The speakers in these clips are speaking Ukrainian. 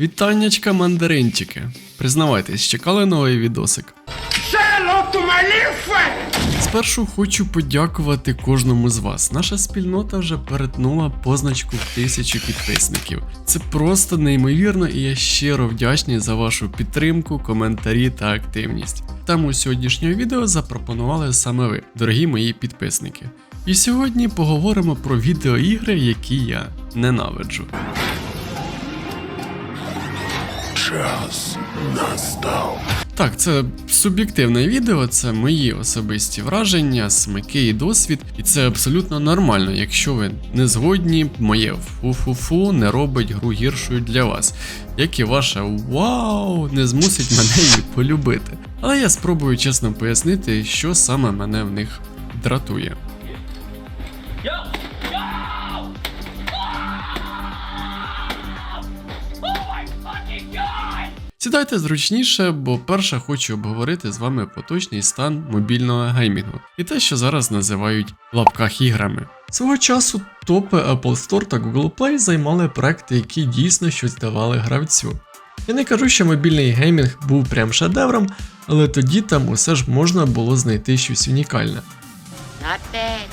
Вітаннячка, мандаринчики. Признавайтесь, чекали новий відосик. Спершу хочу подякувати кожному з вас. Наша спільнота вже перетнула позначку тисячу підписників. Це просто неймовірно, і я щиро вдячний за вашу підтримку, коментарі та активність. Тему сьогоднішнього відео запропонували саме ви, дорогі мої підписники. І сьогодні поговоримо про відеоігри, які я ненавиджу. Час настав. Так, це суб'єктивне відео, це мої особисті враження, смаки і досвід, і це абсолютно нормально, якщо ви не згодні, моє фу-фу-фу не робить гру гіршою для вас, як і ваше вау не змусить мене її полюбити. Але я спробую чесно пояснити, що саме мене в них дратує. Сідайте зручніше, бо перше хочу обговорити з вами поточний стан мобільного геймінгу і те, що зараз називають в лапках іграми. Свого часу топи Apple Store та Google Play займали проекти, які дійсно щось давали гравцю. Я не кажу, що мобільний геймінг був прям шедевром, але тоді там усе ж можна було знайти щось унікальне.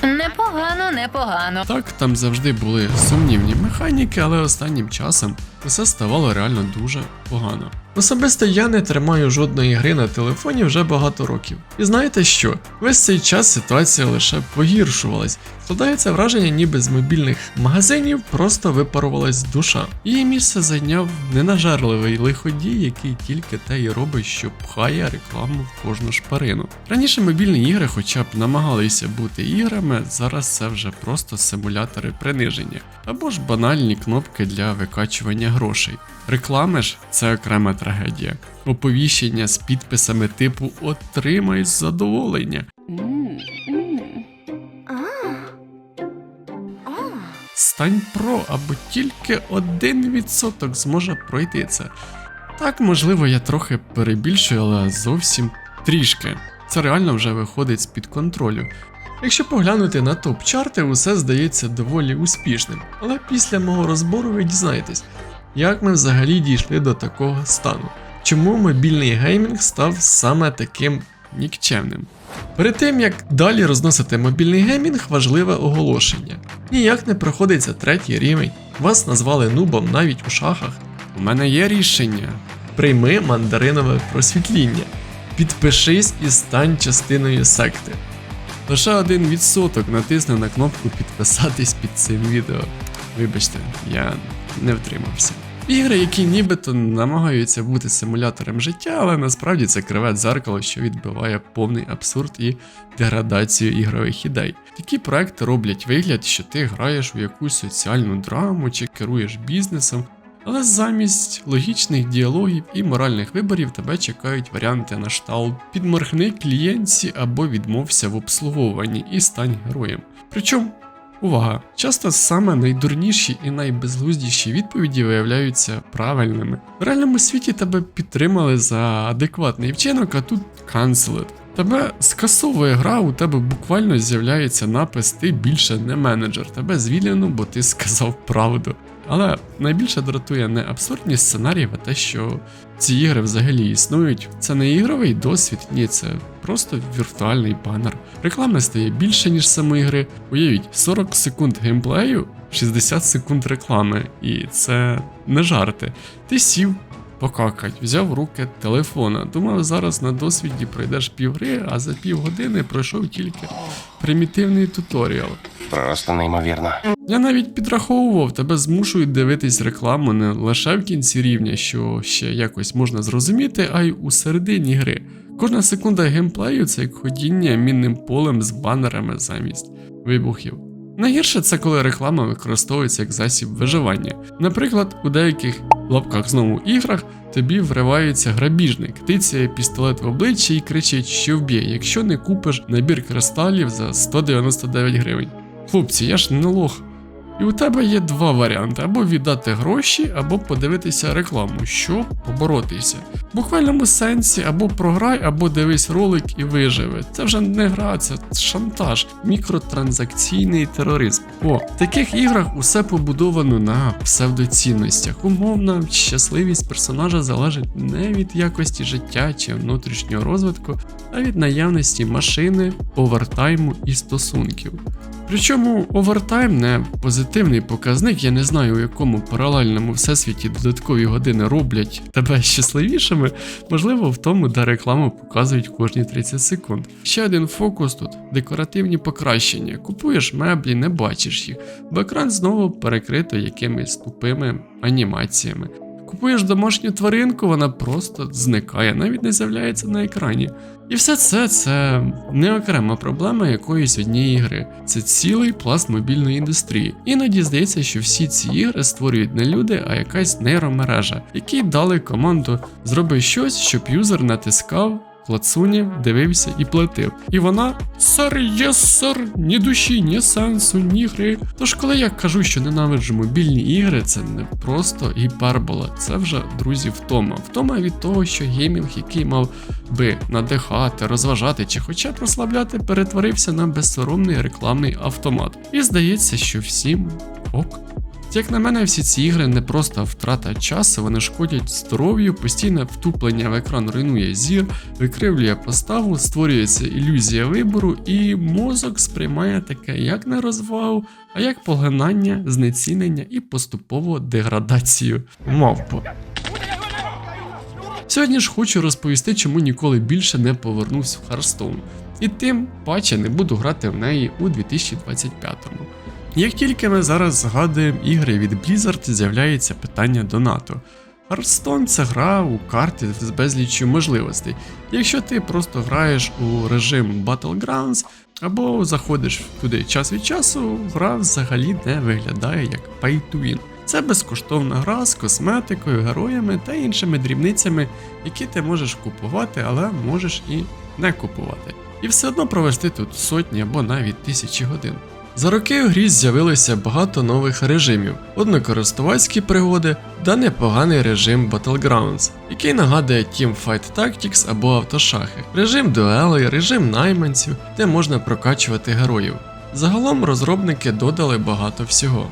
Непогано, непогано. Так, там завжди були сумнівні механіки, але останнім часом все ставало реально дуже погано. Особисто я не тримаю жодної гри на телефоні вже багато років. І знаєте що? Весь цей час ситуація лише погіршувалась. Складається враження, ніби з мобільних магазинів просто випарувалась душа. Її місце зайняв ненажерливий лиходій, який тільки те й робить, що пхає рекламу в кожну шпарину. Раніше мобільні ігри, хоча б намагалися бути іграми, зараз це вже просто симулятори приниження або ж банальні кнопки для викачування грошей. Реклами ж це окрема трагедія. Оповіщення з підписами типу Отримай задоволення. Стань про або тільки 1% зможе пройти це. Так, можливо, я трохи перебільшую, але зовсім трішки. Це реально вже виходить з-під контролю. Якщо поглянути на топ-чарти, усе здається доволі успішним, але після мого розбору ви дізнаєтесь, як ми взагалі дійшли до такого стану, чому мобільний геймінг став саме таким нікчемним. Перед тим як далі розносити мобільний геймінг, важливе оголошення. Ніяк не проходиться третій рівень. Вас назвали нубом навіть у шахах. У мене є рішення. Прийми мандаринове просвітління. Підпишись і стань частиною секти. Лише один відсоток натисне на кнопку підписатись під цим відео. Вибачте, я не втримався. Ігри, які нібито намагаються бути симулятором життя, але насправді це криве дзеркало, що відбиває повний абсурд і деградацію ігрових ідей. Такі проекти роблять вигляд, що ти граєш у якусь соціальну драму чи керуєш бізнесом, але замість логічних діалогів і моральних виборів тебе чекають варіанти на шталт підморгни клієнтці або відмовся в обслуговуванні і стань героєм. Причому, увага, часто саме найдурніші і найбезглуздіші відповіді виявляються правильними. В реальному світі тебе підтримали за адекватний вчинок, а тут канцелет. Тебе скасовує гра, у тебе буквально з'являється напис Ти більше не менеджер, тебе звільнено, бо ти сказав правду. Але найбільше дратує не абсурдні сценарії, а те, що ці ігри взагалі існують. Це не ігровий досвід, ні, це просто віртуальний банер. Реклами стає більше, ніж самої гри. Уявіть, 40 секунд геймплею, 60 секунд реклами. І це не жарти. Ти сів. Покакать, взяв в руки телефона. Думав, зараз на досвіді пройдеш півгри, а за півгодини пройшов тільки примітивний туторіал. Просто неймовірно. Я навіть підраховував, тебе змушують дивитись рекламу не лише в кінці рівня, що ще якось можна зрозуміти, а й у середині гри. Кожна секунда геймплею це як ходіння мінним полем з банерами замість вибухів. Найгірше це коли реклама використовується як засіб виживання. Наприклад, у деяких лапках знову іграх тобі вривається грабіжник, тицяє пістолет в обличчя і кричить, що вб'є, якщо не купиш набір кристалів за 199 гривень. Хлопці, я ж не лох. І у тебе є два варіанти: або віддати гроші, або подивитися рекламу, щоб поборотися. В буквальному сенсі або програй, або дивись ролик і виживи. Це вже не гра, це шантаж, мікротранзакційний тероризм. О, в таких іграх усе побудовано на псевдоцінностях. Умовна щасливість персонажа залежить не від якості життя чи внутрішнього розвитку, а від наявності машини, овертайму і стосунків. Причому овертайм не позитивний показник, я не знаю, у якому паралельному всесвіті додаткові години роблять тебе щасливішими, можливо, в тому, де рекламу показують кожні 30 секунд. Ще один фокус тут декоративні покращення. Купуєш меблі, не бачиш їх, бо екран знову перекрито якимись тупими анімаціями. Купуєш домашню тваринку, вона просто зникає, навіть не з'являється на екрані. І все це це не окрема проблема якоїсь однієї гри. Це цілий пласт мобільної індустрії. Іноді здається, що всі ці ігри створюють не люди, а якась нейромережа, які дали команду зроби щось, щоб юзер натискав. Клацунів, дивився і платив. І вона сер, єс, сер, ні душі, ні сенсу, ні гри. Тож, коли я кажу, що ненавиджу мобільні ігри, це не просто гіпербола, це вже друзі втома. Втома від того, що геймінг, який мав би надихати, розважати чи хоча б розслабляти, перетворився на безсоромний рекламний автомат. І здається, що всім ок. Як на мене, всі ці ігри не просто втрата часу, вони шкодять здоров'ю, постійне втуплення в екран руйнує зір, викривлює поставу, створюється ілюзія вибору, і мозок сприймає таке як не розвагу, а як поглинання, знецінення і поступову деградацію мавпу. Сьогодні ж хочу розповісти, чому ніколи більше не повернувся в Hearthstone. І тим паче не буду грати в неї у 2025-му. Як тільки ми зараз згадуємо ігри від Blizzard, з'являється питання донату. Hearthstone – це гра у карти з безліччю можливостей. Якщо ти просто граєш у режим Battlegrounds або заходиш туди час від часу, гра взагалі не виглядає як pay to win. Це безкоштовна гра з косметикою, героями та іншими дрібницями, які ти можеш купувати, але можеш і не купувати. І все одно провести тут сотні або навіть тисячі годин. За роки у грі з'явилося багато нових режимів: однокористувацькі пригоди та непоганий режим Battlegrounds, який нагадує Teamfight Tactics або автошахи, режим дуелей, режим найманців, де можна прокачувати героїв. Загалом розробники додали багато всього.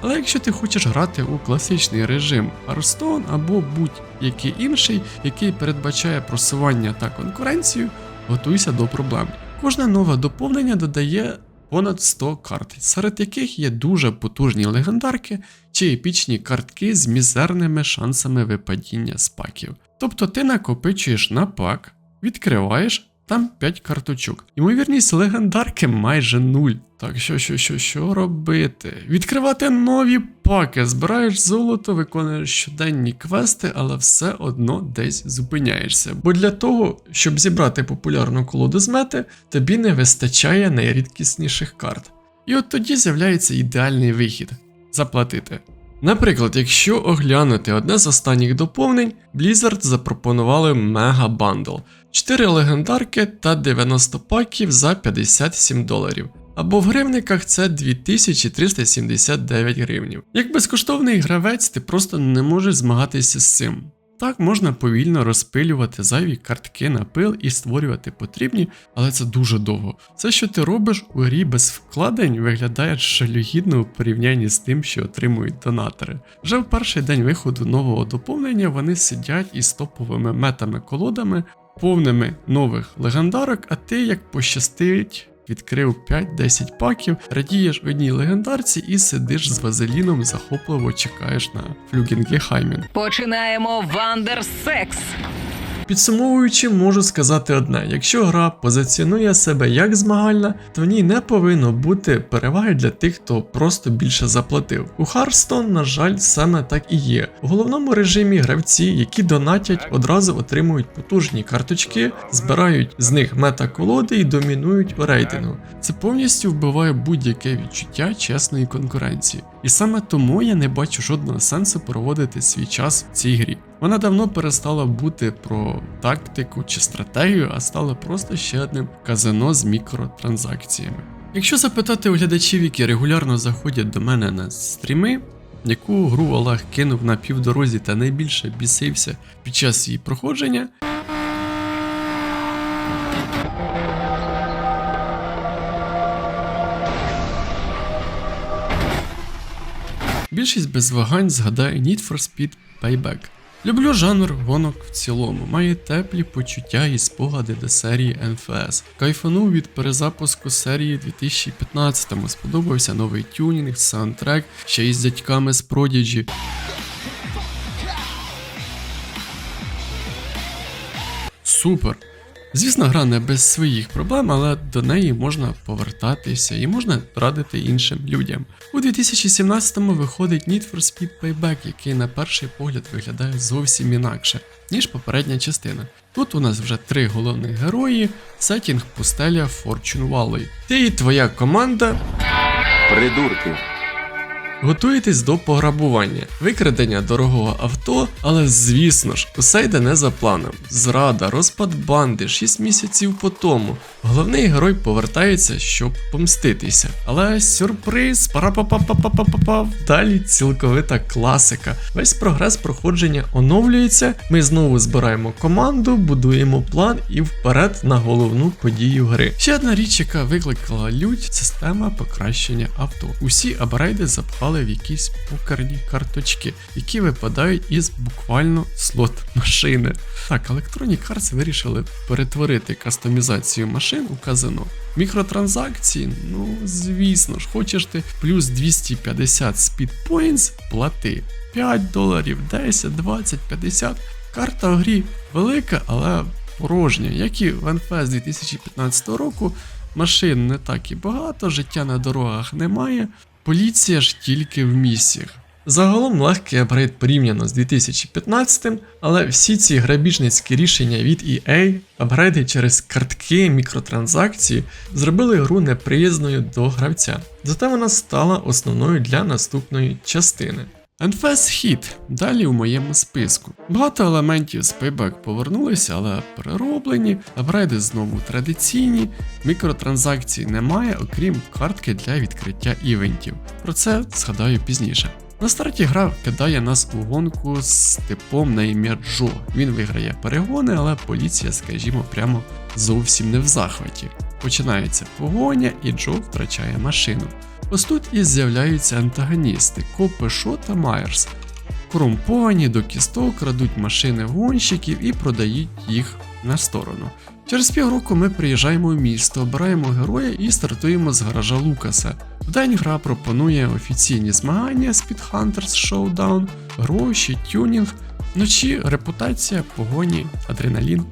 Але якщо ти хочеш грати у класичний режим Hearthstone або будь-який інший, який передбачає просування та конкуренцію, готуйся до проблем. Кожне нове доповнення додає понад 100 карт, серед яких є дуже потужні легендарки чи епічні картки з мізерними шансами випадіння з паків. Тобто ти накопичуєш на пак, відкриваєш там 5 карточок. Ймовірність легендарки майже нуль. Так що, що, що, що робити? Відкривати нові паки, збираєш золото, виконуєш щоденні квести, але все одно десь зупиняєшся. Бо для того, щоб зібрати популярну колоду з мети, тобі не вистачає найрідкісніших карт. І от тоді з'являється ідеальний вихід заплатити. Наприклад, якщо оглянути одне з останніх доповнень, Blizzard запропонували мега бандл 4 легендарки та 90 паків за 57 доларів. Або в гривниках це 2379 гривнів. Як безкоштовний гравець, ти просто не можеш змагатися з цим. Так можна повільно розпилювати зайві картки на пил і створювати потрібні, але це дуже довго. Все, що ти робиш у грі без вкладень, виглядає жалюгідно у порівнянні з тим, що отримують донатори. Вже в перший день виходу нового доповнення вони сидять із топовими метами колодами, повними нових легендарок, а ти як пощастить. Відкрив 5-10 паків, радієш одній легендарці і сидиш з вазеліном, захопливо чекаєш на флюгінгехаймін. Починаємо Вандерсекс. Підсумовуючи, можу сказати одне: якщо гра позиціонує себе як змагальна, то в ній не повинно бути переваги для тих, хто просто більше заплатив. У Hearthstone, на жаль, саме так і є. У головному режимі гравці, які донатять, одразу отримують потужні карточки, збирають з них мета-колоди і домінують у рейтингу. Це повністю вбиває будь-яке відчуття чесної конкуренції. І саме тому я не бачу жодного сенсу проводити свій час в цій грі. Вона давно перестала бути про тактику чи стратегію, а стала просто ще одним казино з мікротранзакціями. Якщо запитати у глядачів, які регулярно заходять до мене на стріми, яку гру Олег кинув на півдорозі та найбільше бісився під час її проходження, більшість без вагань згадає Need for Speed Payback. Люблю жанр гонок в цілому, маю теплі почуття і спогади до серії NFS. Кайфанув від перезапуску серії 2015-му, сподобався новий тюнінг, саундтрек, ще й з дядьками з Prodigy. Супер! Звісно, гра не без своїх проблем, але до неї можна повертатися і можна радити іншим людям. У 2017-му виходить Need for Speed Payback, який на перший погляд виглядає зовсім інакше, ніж попередня частина. Тут у нас вже три головних герої, сетінг пустеля Fortune Valley. Ти і твоя команда Придурки. Готуєтесь до пограбування, викрадення дорогого авто, але звісно ж, усе йде не за планом. Зрада, розпад банди, 6 місяців по тому. Головний герой повертається, щоб помститися. Але сюрприз, пара-па-па-па-па-па-па. Далі цілковита класика. Весь прогрес проходження оновлюється. Ми знову збираємо команду, будуємо план і вперед на головну подію гри. Ще одна річ, яка викликала лють, система покращення авто. Усі апгрейди запхали в якісь покерні карточки, які випадають із буквально слот машини. Так, Electronic Arts вирішили перетворити кастомізацію машин у казино. Мікротранзакції, ну звісно ж, хочеш ти плюс 250 speed points, плати 5 доларів, 10, 20, 50. Карта в грі велика, але порожня, як і в NFS 2015 року. Машин не так і багато, життя на дорогах немає, поліція ж тільки в місіях. Загалом легкий апгрейд порівняно з 2015, але всі ці грабіжницькі рішення від EA, апгрейди через картки, мікротранзакції, зробили гру неприязною до гравця. Зате вона стала основною для наступної частини. NFS Hit далі у моєму списку. Багато елементів з Payback повернулися, але перероблені, апгрейди знову традиційні, мікротранзакцій немає, окрім картки для відкриття івентів. Про це згадаю пізніше. На старті гра кидає нас у гонку з типом на ім'я Джо. Він виграє перегони, але поліція, скажімо, прямо зовсім не в захваті. Починається погоня, і Джо втрачає машину. Ось тут і з'являються антагоністи Копи Шо та Майерс. Корумповані до кісток крадуть машини гонщиків і продають їх на сторону. Через півроку ми приїжджаємо в місто, обираємо героя і стартуємо з гаража Лукаса. Вдень гра пропонує офіційні змагання Speed Hunters Showdown, гроші, тюнінг, вночі репутація, погоні, адреналін.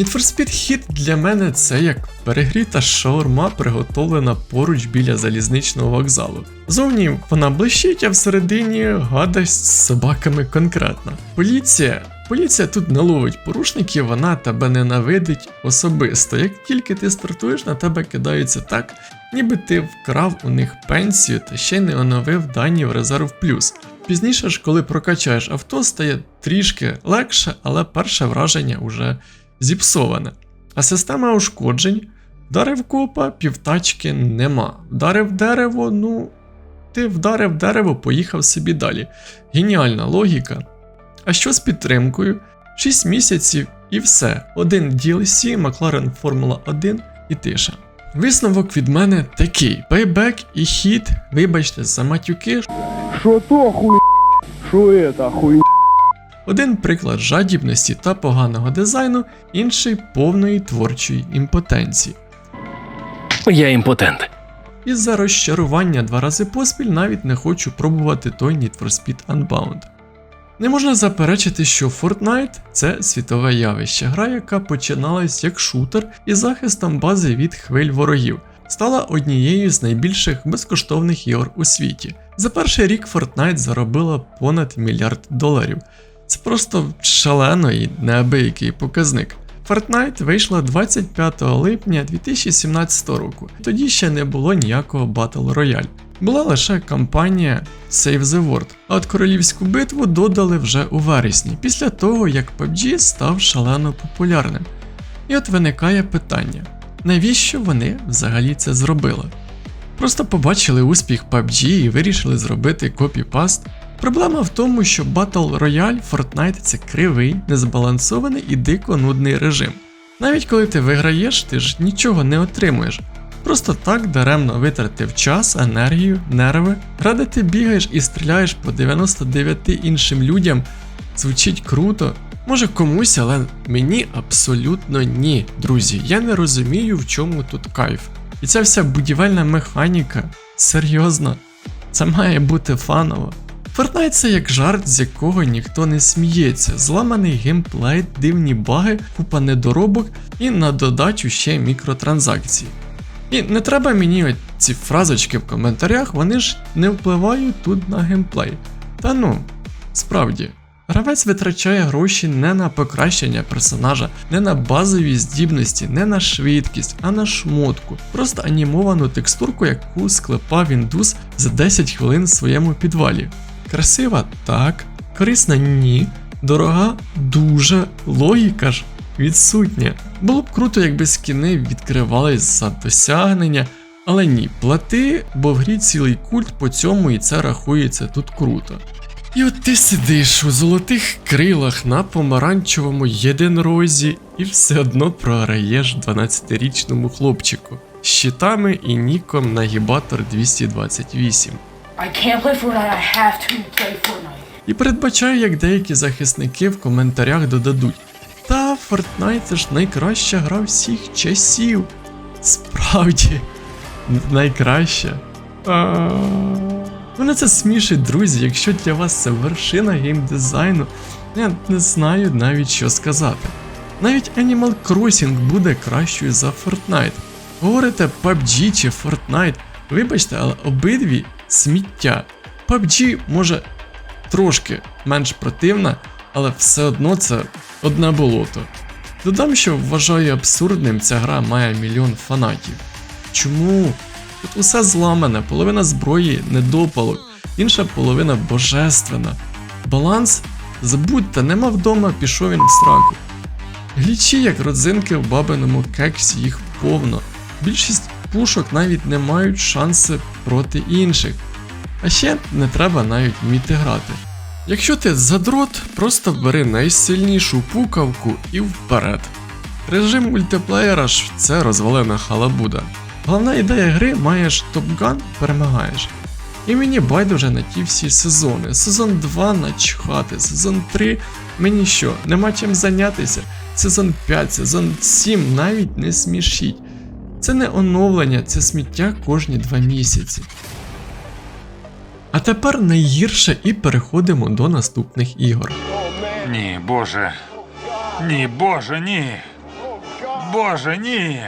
Need for Speed Hit для мене це як перегріта шаурма, приготовлена поруч біля залізничного вокзалу. Зовні вона блищить, а всередині гадость з собаками конкретно. Поліція. Поліція тут не ловить порушників, вона тебе ненавидить особисто. Як тільки ти стартуєш, на тебе кидаються так, ніби ти вкрав у них пенсію та ще не оновив дані в резерв плюс. Пізніше ж, коли прокачаєш авто, стає трішки легше, але перше враження уже зіпсоване. А система ушкоджень вдарив копа, півтачки нема. Вдарив дерево, ну. Ти вдарив дерево, поїхав собі далі. Геніальна логіка. А що з підтримкою? 6 місяців і все. Один DLC, Макларен Формула 1 і тиша. Висновок від мене такий: Payback і хід, вибачте, за матюки, Что то хуй, что это хуй. Один приклад жадібності та поганого дизайну, інший повної творчої імпотенції. Я імпотент. Із-за розчарування два рази поспіль навіть не хочу пробувати той Need for Speed Unbound. Не можна заперечити, що Fortnite це світове явище, гра, яка починалась як шутер із захистом бази від хвиль ворогів, стала однією з найбільших безкоштовних ігор у світі. За перший рік Fortnite заробила понад мільярд доларів. Просто шалено і неабиякий показник. Fortnite вийшла 25 липня 2017 року. Тоді ще не було ніякого Battle Royale. Була лише кампанія Save the World, а от королівську битву додали вже у вересні, після того як PUBG став шалено популярним. І от виникає питання: навіщо вони взагалі це зробили. Просто побачили успіх PUBG і вирішили зробити копіпаст. Проблема в тому, що Battle Royale Fortnite це кривий, незбалансований і дико нудний режим. Навіть коли ти виграєш, ти ж нічого не отримуєш. Просто так даремно витратив час, енергію, нерви. Ради ти бігаєш і стріляєш по 99 іншим людям. Звучить круто. Може комусь, але мені абсолютно ні, друзі. Я не розумію, в чому тут кайф. І ця вся будівельна механіка, серйозно, це має бути фаново. Fortnite це як жарт, з якого ніхто не сміється, зламаний геймплей, дивні баги, купа недоробок і на додачу ще мікротранзакції. І не треба мені ці фразочки в коментарях, вони ж не впливають тут на геймплей. Та ну, справді. Гравець витрачає гроші не на покращення персонажа, не на базові здібності, не на швидкість, а на шмотку. Просто анімовану текстурку, яку склепав індус за 10 хвилин в своєму підвалі. Красива так, корисна? Ні, дорога? Дуже, логіка ж? Відсутня. Було б круто, якби скіни відкривались за досягнення, але ні, плати, бо в грі цілий культ по цьому і це рахується тут круто. І от ти сидиш у золотих крилах на помаранчевому єдинорозі і все одно програєш 12-річному хлопчику. З щитами і ніком нагібатор 228. I can't play Fortnite, I have to play Fortnite. І передбачаю, як деякі захисники в коментарях додадуть. Та Fortnite це ж найкраща гра всіх часів. Справді, найкраща. Мене це смішить, друзі, якщо для вас це вершина геймдизайну, я не знаю навіть що сказати. Навіть Animal Crossing буде кращою за Fortnite. Говорите PUBG чи Fortnite, вибачте, але обидві сміття. PUBG може трошки менш противна, але все одно це одне болото. Додам, що вважаю абсурдним, ця гра має мільйон фанатів. Чому? Тут усе зламане, половина зброї недопалок, інша половина божественна. Баланс? Забудьте, нема вдома, пішов він в сраку. Глічі, як родзинки в бабиному кексі, їх повно. Більшість пушок навіть не мають шанси проти інших. А ще не треба навіть вміти грати. Якщо ти задрот, просто бери найсильнішу пукавку і вперед. Режим мультиплеєра ж це розвалена халабуда. Головна ідея гри маєш топган, перемагаєш. І мені байдуже на ті всі сезони. Сезон 2 начхати, сезон 3 мені що, нема чим зайнятися. Сезон 5, сезон 7 навіть не смішіть. Це не оновлення, це сміття кожні 2 місяці. А тепер найгірше і переходимо до наступних ігор. Ні, Боже. Ні, Боже, ні. Боже, ні.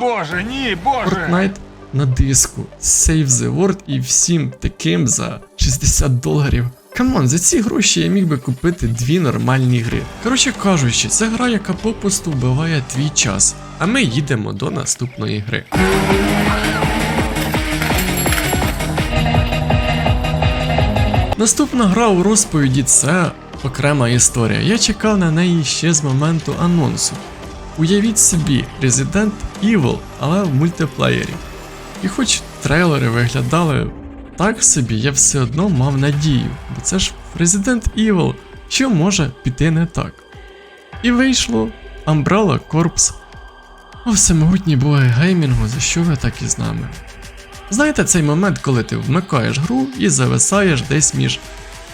Боже, ні, Боже. Fortnite на диску, Save the World і всім таким за 60 доларів. Камон, за ці гроші я міг би купити дві нормальні гри. Коротше кажучи, це гра, яка попусту вбиває твій час. А ми їдемо до наступної гри. Наступна гра у розповіді це окрема історія. Я чекав на неї ще з моменту анонсу. Уявіть собі, Resident Evil, але в мультиплеєрі. І хоч трейлери виглядали так собі, я все одно мав надію, бо це ж Resident Evil, що може піти не так. І вийшло Umbrella Corps. О, всемогутній боги геймінгу, за що ви так із нами? Знаєте цей момент, коли ти вмикаєш гру і зависаєш десь між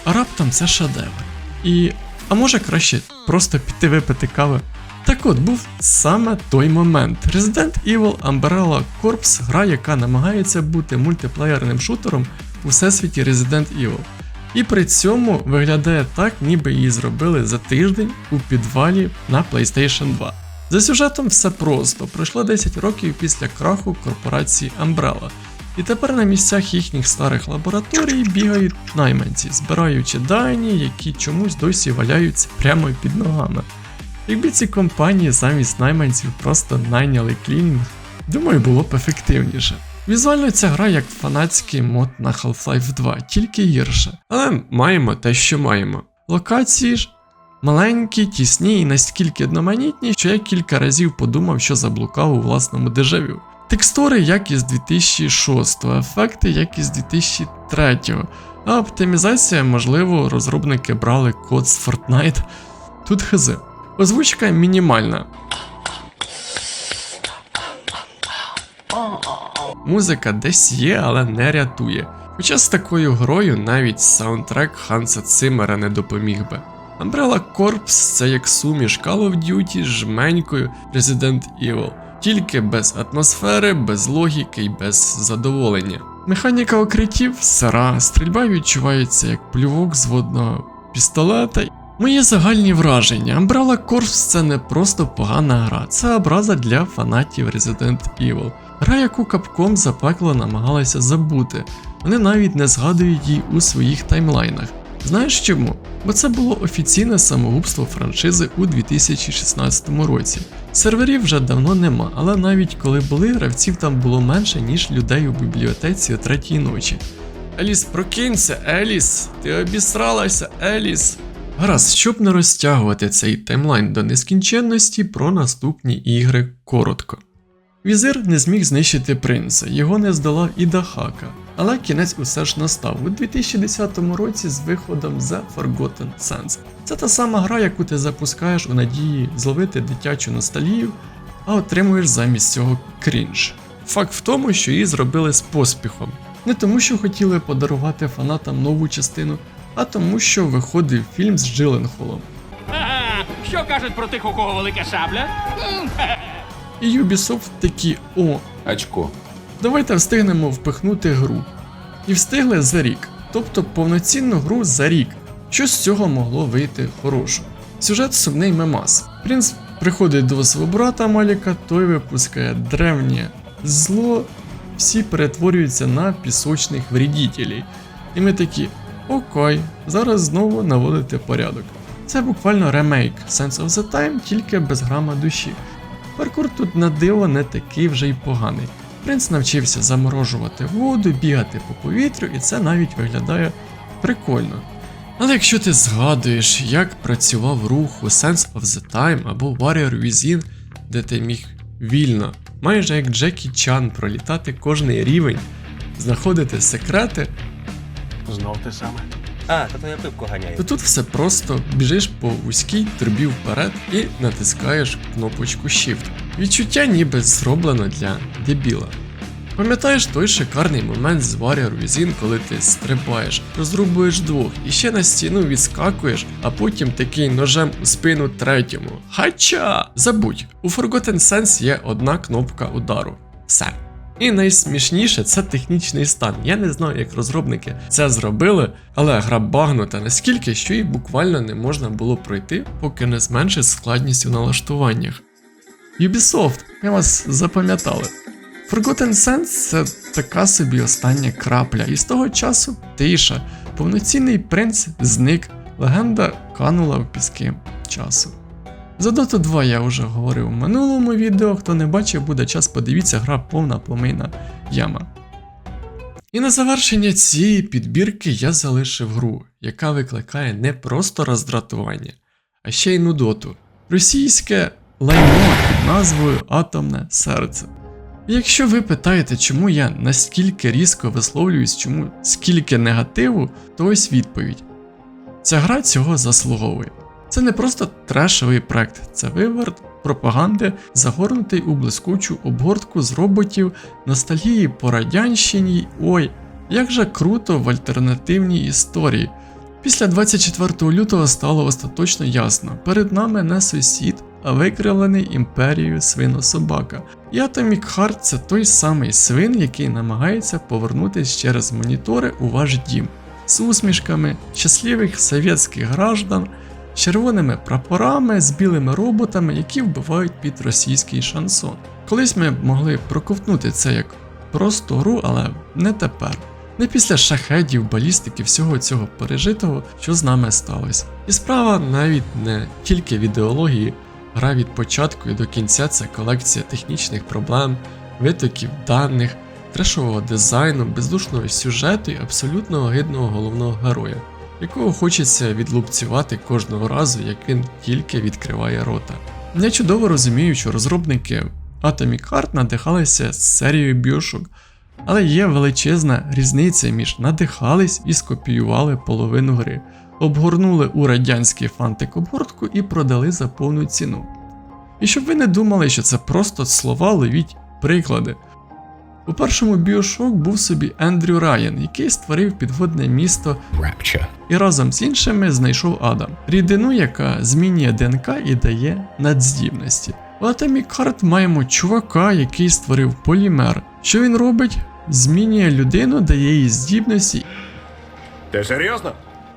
а раптом це шедевр. І. А може краще просто піти випити кави. Так от був саме той момент. Resident Evil Umbrella Corps гра, яка намагається бути мультиплеєрним шутером у всесвіті Resident Evil. І при цьому виглядає так, ніби її зробили за тиждень у підвалі на PlayStation 2. За сюжетом все просто. Пройшло 10 років після краху корпорації Umbrella. І тепер на місцях їхніх старих лабораторій бігають найманці, збираючи дані, які чомусь досі валяються прямо під ногами. Якби ці компанії замість найманців просто найняли клінінг, думаю, було б ефективніше. Візуально ця гра як фанатський мод на Half-Life 2, тільки гірше. Але маємо те, що маємо. Локації ж Маленькі, тісні і настільки одноманітні, що я кілька разів подумав, що заблукав у власному дежавю. Текстури як із 2006, ефекти як із 2003, а оптимізація, можливо, розробники брали код з Fortnite. Тут хз. Озвучка мінімальна. Музика десь є, але не рятує. Хоча з такою грою навіть саундтрек Ханса Циммера не допоміг би. Umbrella Corps це як суміш Call of Duty з жменькою Resident Evil, тільки без атмосфери, без логіки і без задоволення. Механіка укриттів сира, стрільба відчувається як плювок з водного пістолета. Мої загальні враження. Umbrella Corps це не просто погана гра, це образа для фанатів Resident Evil. Гра, яку Capcom запекло намагалася забути. Вони навіть не згадують її у своїх таймлайнах. Знаєш чому? Бо це було офіційне самогубство франшизи у 2016 році. Серверів вже давно нема, але навіть коли були, гравців там було менше, ніж людей у бібліотеці о третій ночі. Еліс, прокинься, Еліс! Ти обісралася, Еліс! Гаразд, щоб не розтягувати цей таймлайн до нескінченності, про наступні ігри коротко. Візир не зміг знищити принца, його не здолав і Дахака. Але кінець усе ж настав у 2010 році з виходом The Forgotten Sands. Це та сама гра, яку ти запускаєш у надії зловити дитячу ностальгію, а отримуєш замість цього крінж. Факт в тому, що її зробили з поспіхом. Не тому, що хотіли подарувати фанатам нову частину, а тому, що виходив фільм з Джиленхолом. Що кажуть про тих, у кого велика шабля? І Ubisoft такі о, Очко. Давайте встигнемо впихнути гру. І встигли за рік, тобто повноцінну гру за рік. Що з цього могло вийти хорошого? Сюжет сумний мемас. Принц приходить до свого брата Маліка, той випускає древнє зло, всі перетворюються на пісочних вредітелей. І ми такі, окей, зараз знову наводити порядок. Це буквально ремейк Sense of the Time, тільки без грама душі. Паркур тут на диво не такий вже й поганий. Принц навчився заморожувати воду, бігати по повітрю, і це навіть виглядає прикольно. Але якщо ти згадуєш, як працював рух у Sense of the Time або Warrior Within, де ти міг вільно, майже як Джекі Чан, пролітати кожний рівень, знаходити секрети, Знов те саме. А, то то я пивку ганяю. то тут все просто біжиш по вузькій трубі вперед і натискаєш кнопочку Shift. Відчуття ніби зроблено для дебіла. Пам'ятаєш той шикарний момент з Warrior Within, коли ти стрибаєш, розрубуєш двох і ще на стіну відскакуєш, а потім такий ножем у спину третьому. Хача! Забудь, у Forgotten Sense є одна кнопка удару. Все. І найсмішніше це технічний стан. Я не знаю, як розробники це зробили, але гра багнута наскільки, що її буквально не можна було пройти, поки не зменшить складність у налаштуваннях. Ubisoft, ми вас запам'ятали. Forgotten Sense це така собі остання крапля, і з того часу тиша, повноцінний принц зник, легенда канула в піски часу. За Dota 2 я вже говорив у минулому відео, хто не бачив, буде час, подивіться, гра повна помийна яма. І на завершення цієї підбірки я залишив гру, яка викликає не просто роздратування, а ще й нудоту. Російське лайно під назвою Атомне серце. І якщо ви питаєте, чому я настільки різко висловлююсь, чому скільки негативу, то ось відповідь. Ця гра цього заслуговує. Це не просто трешовий проект, це виверт пропаганди, загорнутий у блискучу обгортку з роботів, ностальгії по радянщині. Ой, як же круто в альтернативній історії. Після 24 лютого стало остаточно ясно: перед нами не сусід, викривлений імперією свинособака. І Atomic Heart це той самий свин, який намагається повернутися через монітори у ваш дім з усмішками щасливих совєтських граждан, червоними прапорами, з білими роботами, які вбивають під російський шансон. Колись ми могли проковтнути це як просто гру, але не тепер. Не після шахедів, балістики, всього цього пережитого, що з нами сталося. І справа навіть не тільки в ідеології, гра від початку і до кінця це колекція технічних проблем, витоків даних, трешового дизайну, бездушного сюжету і абсолютно огидного головного героя. якого хочеться відлупцювати кожного разу, як він тільки відкриває рота. Я чудово розумію, що розробники Atomic Heart надихалися серією Bioshock, але є величезна різниця між надихались і скопіювали половину гри, обгорнули у радянський фантик обгортку і продали за повну ціну. І щоб ви не думали, що це просто слова, ловіть приклади. У першому Bioshock був собі Ендрю Райан, який створив підводне місто і разом з іншими знайшов Адам, рідину, яка змінює ДНК і дає надздібності. У Atomic Heart маємо чувака, який створив полімер. Що він робить? Змінює людину, дає їй здібності Ти серйозно?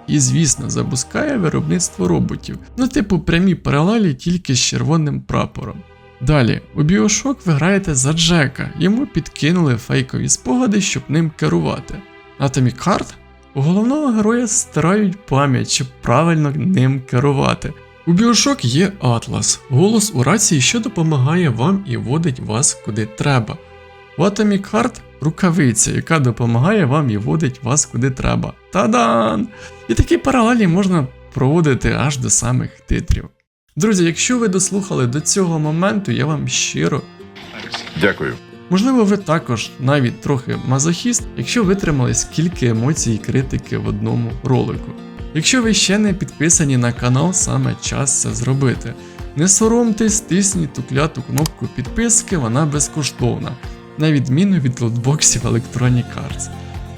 І, звісно, запускає виробництво роботів. Ну, типу, прямі паралелі тільки з червоним прапором. Далі, у Bioshock ви граєте за Джека, йому підкинули фейкові спогади, щоб ним керувати. Atomic Heart у головного героя стирають пам'ять, щоб правильно ним керувати. У Bioshock є Атлас, голос у рації, що допомагає вам і водить вас куди треба. У Atomic Heart рукавиця, яка допомагає вам і водить вас куди треба. Та-дан! І такі паралелі можна проводити аж до самих титрів. Друзі, якщо ви дослухали до цього моменту, я вам щиро Дякую. Можливо, ви також навіть трохи мазохіст, якщо витримали скільки емоцій і критики в одному ролику. Якщо ви ще не підписані на канал, саме час це зробити. Не соромтесь, тисніть ту кляту кнопку підписки, вона безкоштовна, на відміну від лотбоксів Electronic Arts.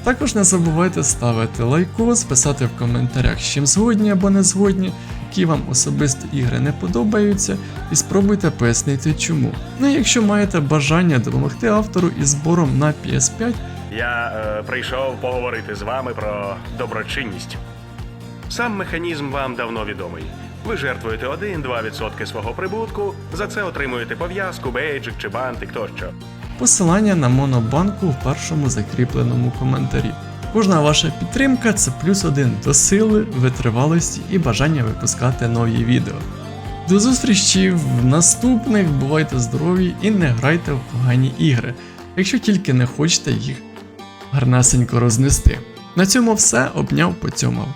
Також не забувайте ставити лайкос, писати в коментарях, з чим згодні або не згодні, які вам особисто ігри не подобаються, і спробуйте пояснити чому. Ну і якщо маєте бажання допомогти автору із збором на PS5, Я е, прийшов поговорити з вами про доброчинність. Сам механізм вам давно відомий. Ви жертвуєте 1-2% свого прибутку, за це отримуєте пов'язку, бейджик чи бантик тощо. Посилання на монобанку в першому закріпленому коментарі. Кожна ваша підтримка це плюс один до сили, витривалості і бажання випускати нові відео. До зустрічі в наступних, бувайте здорові і не грайте в погані ігри, якщо тільки не хочете їх гарнесенько рознести. На цьому все обняв поцьомав.